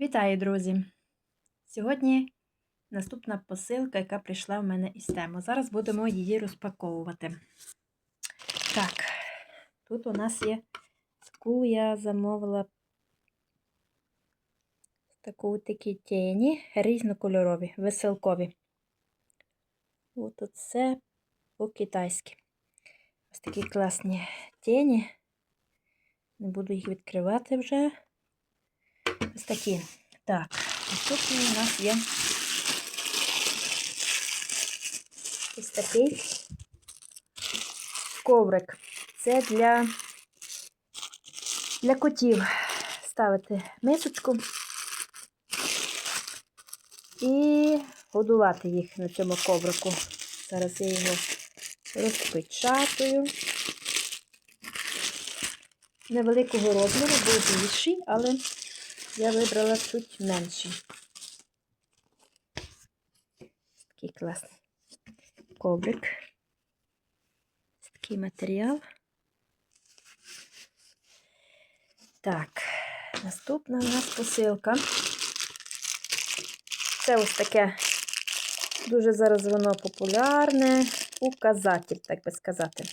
Вітаю, друзі! Сьогодні наступна посилка, яка прийшла в мене із тему. Зараз будемо її розпаковувати. Так, тут у нас є таку я замовила таку такі тіні різнокольорові, веселкові. От оце по-китайськи. Ось такі класні тіні. Не буду їх відкривати вже. Ось. Так, наступний у нас є ось такий коврик. Це для, для котів. Ставити мисочку і годувати їх на цьому коврику. Зараз я його розпечатую. Невеликого розміру, був більший, але я вибрала чуть менший. Такий класний коврик. Такий матеріал. Так, наступна у нас посилка. Це ось таке дуже зараз воно популярне, указатель, так би сказати.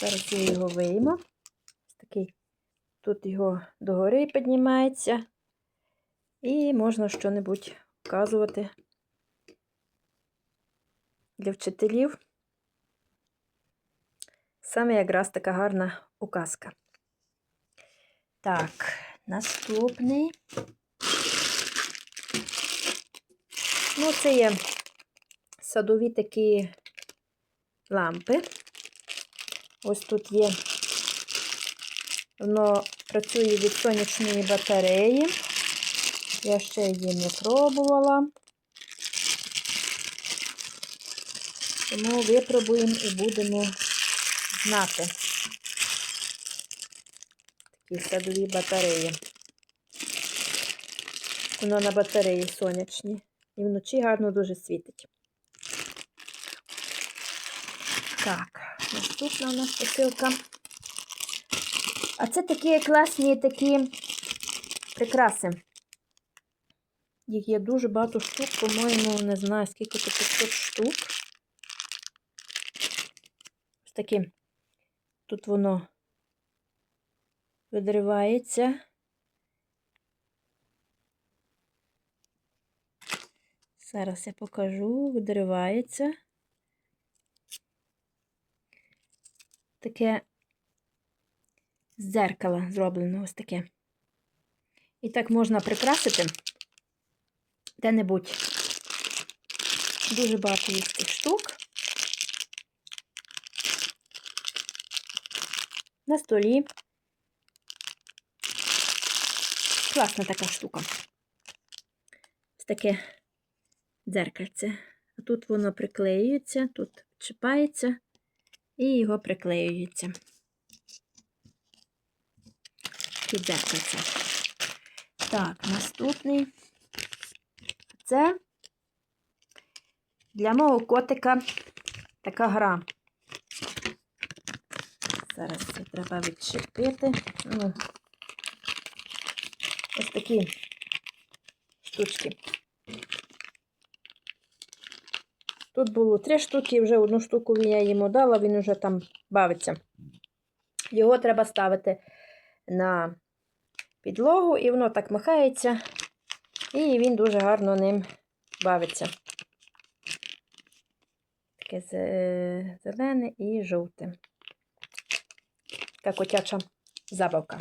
Зараз я його вийму. Такий. Тут його догори піднімається. І можна що-небудь вказувати для вчителів. Саме якраз така гарна указка. Так, наступний. Ну, це є садові такі лампи. Ось тут є, воно працює від сонячної батареї. Я ще її не пробувала. Тому випробуємо і будемо знати такі садові батареї. Воно на батареї сонячні. І вночі гарно дуже світить. Так, наступна у нас посилка. А це такі класні такі прикраси. Їх є дуже багато штук, по-моєму, не знаю, скільки це 500 штук. Ось такі. Тут воно видривається. Зараз я покажу, видривається. Таке з дзеркала зроблено ось таке. І так можна прикрасити де-небудь. Дуже багато є цих штук. На столі. Класна така штука. Ось таке дзеркальце. А тут воно приклеюється, тут чіпається і його приклеюється. Дзеркальце. Так, наступний. Це для мого котика така гра. Зараз це треба відчепити. Ну, ось такі штучки. Тут було три штуки, вже одну штуку я йому дала, він вже там бавиться. Його треба ставити на підлогу, і воно так махається. І він дуже гарно ним бавиться. Таке зелене і жовте. Така котяча забавка.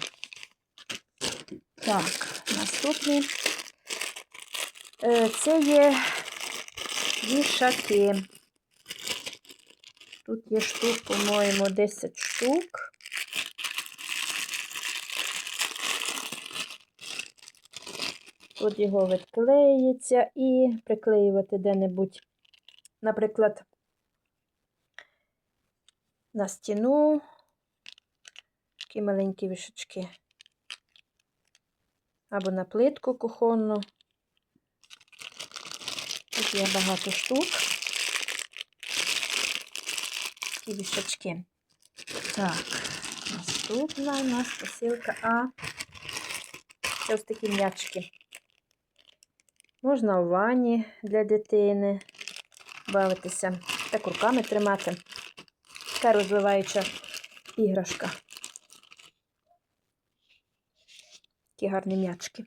Так, наступний. Е, Це є вішаки. Тут є штук, по-моєму, 10 штук. Тут його відклеїться і приклеювати де-небудь, наприклад, на стіну такі маленькі вішечки. Або на плитку кухонну. Тут є багато штук. Такі вішачки. Так, Наступна у нас посилка А. Це ось такі м'ячки. Можна у ванні для дитини бавитися. Так руками тримати. Така розвиваюча іграшка. Такі гарні м'ячки.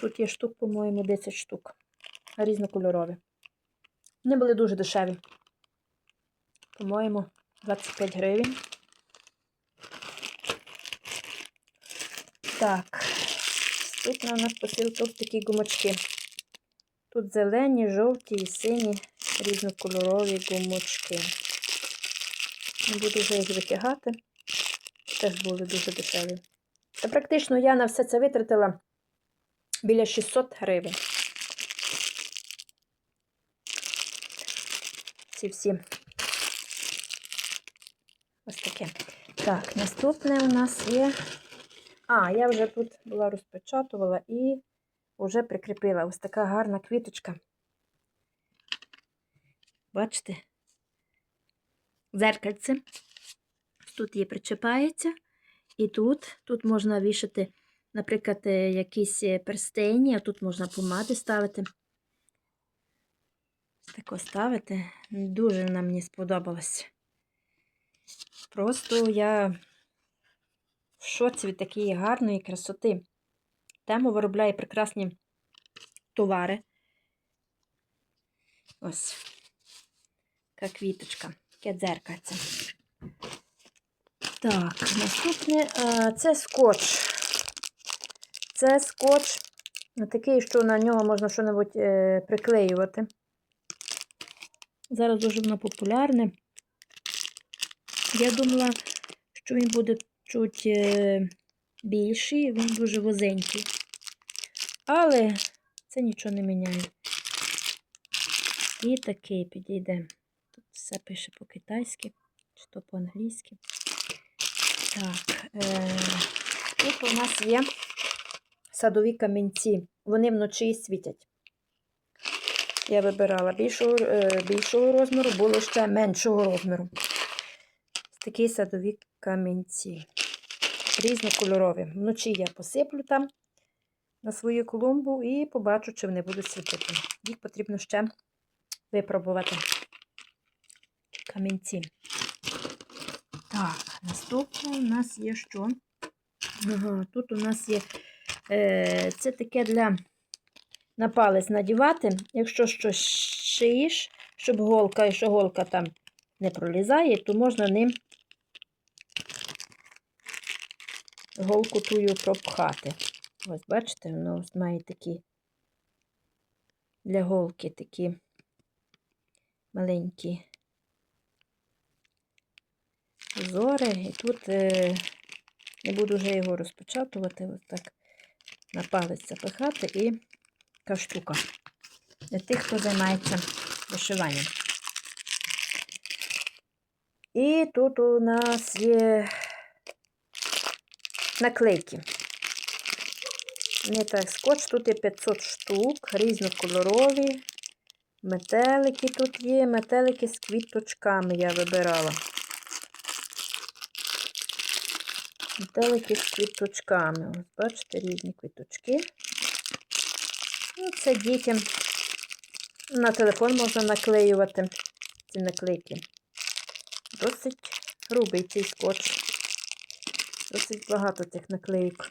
Тут є штук, по-моєму, 10 штук. Різнокольорові. Вони були дуже дешеві. По-моєму, 25 гривень. Так. Тут у нас посилка ось такі гумочки. Тут зелені, жовті і сині різнокольорові гумочки. Буду вже їх витягати. Теж були дуже дешеві. Та практично я на все це витратила біля 600 гривень. Ці всі. Ось таке. Так, наступне у нас є. А, я вже тут була розпечатувала і вже прикріпила ось така гарна квіточка. Бачите? Дзеркальце. Тут її причепається. І тут, тут можна вішати, наприклад, е, якісь е, перстені, а тут можна помади ставити. Тако ставити. Дуже вона мені сподобалась. Просто я в шоці від такої гарної красоти. Тему виробляє прекрасні товари. Ось. Така квіточка, таке дзеркальце. Так, наступне це скотч. Це скотч такий, що на нього можна щось е, приклеювати. Зараз дуже воно популярне. Я думала, що він буде чуть е, більший, він дуже возенький. Але це нічого не міняє. І такий підійде. Тут все пише по-китайськи, чи то по-англійськи. Так, е, тут у нас є садові камінці. Вони вночі світять. Я вибирала більшого, е, більшого розміру, було ще меншого розміру. Такі садові камінці. Різнокольорові. Вночі я посиплю там на свою клумбу і побачу, чи вони будуть світити. Їх потрібно ще випробувати. Камінці. Так, наступне у нас є що? Ага, тут у нас є е, це таке для на палець надівати, якщо щось шиєш, щоб голка, якщо голка там не пролізає, то можна ним голку тую пропхати. Ось, бачите, воно має такі для голки такі маленькі зори. І тут е, не буду вже його розпечатувати, ось так на палець запихати і така штука. Для тих, хто займається вишиванням. І тут у нас є наклейки. Так, скотч, тут є 500 штук, різнокольорові. Метелики тут є, метелики з квіточками я вибирала. Метелики з квіточками. Ось, бачите, різні квіточки. Ну, це дітям на телефон можна наклеювати ці наклейки. Досить грубий цей скотч. Досить багато цих наклейок.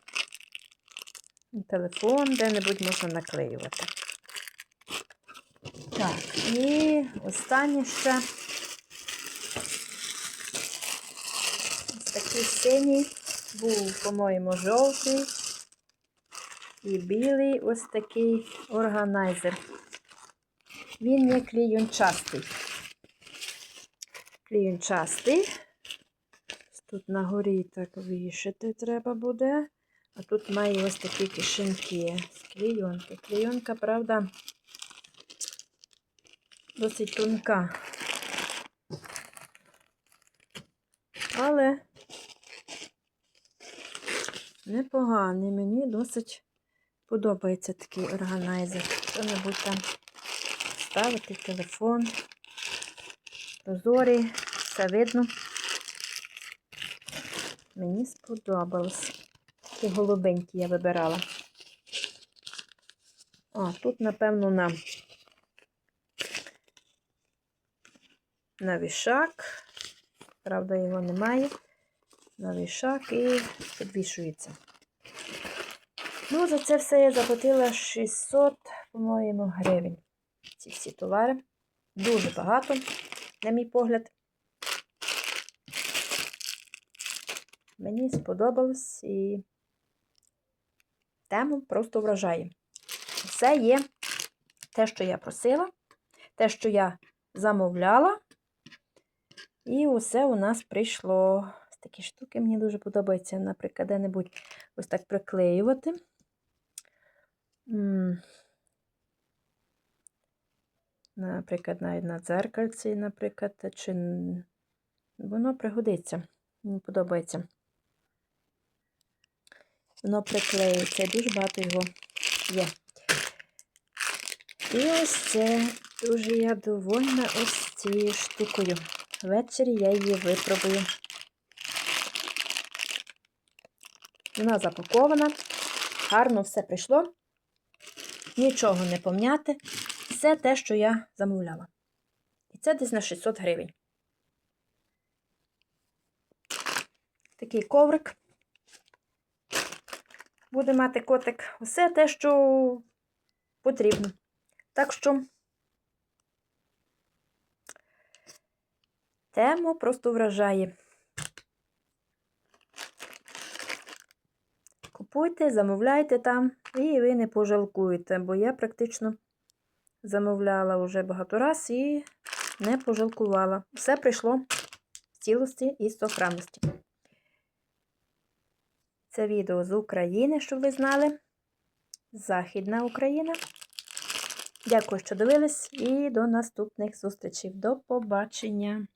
На телефон де-небудь можна наклеювати. Так, і останнє ще ось такий синій, був, по-моєму, жовтий і білий ось такий органайзер. Він є кліюнчастий. Кліюнчастий. Тут на горі так вішити треба буде. А тут має ось такі кишеньки з клейонки. Клейонка, правда, досить тонка. Але непоганий. Мені досить подобається такий органайзер. Що-небудь там ставити телефон. прозорі, все видно. Мені сподобалось. Такі голубенькі я вибирала. А, тут, напевно, на, на вішак. Правда, його немає. На вішак і підвішується. Ну, за це все я заплатила 600, по-моєму, гривень. Ці всі товари. Дуже багато, на мій погляд. Мені сподобалось і тему просто вражає. Все є те, що я просила, те, що я замовляла. І усе у нас прийшло. Такі штуки мені дуже подобаються, наприклад, де-небудь ось так приклеювати. Наприклад, навіть на дзеркальці, наприклад, чи воно пригодиться. Мені подобається. Воно приклеюється, і дуже багато його є. І ось це дуже я довольна ось цією штукою. Ввечері я її випробую. Вона запакована, гарно все прийшло. Нічого не помняти. Все те, що я замовляла. І це десь на 600 гривень. Такий коврик. Буде мати котик. Все те, що потрібно. Так що тема просто вражає. Купуйте, замовляйте там, і ви не пожалкуєте, бо я практично замовляла вже багато раз і не пожалкувала. Все прийшло в цілості і сохранності. Це відео з України, щоб ви знали. Західна Україна. Дякую, що дивились, і до наступних зустрічей. До побачення!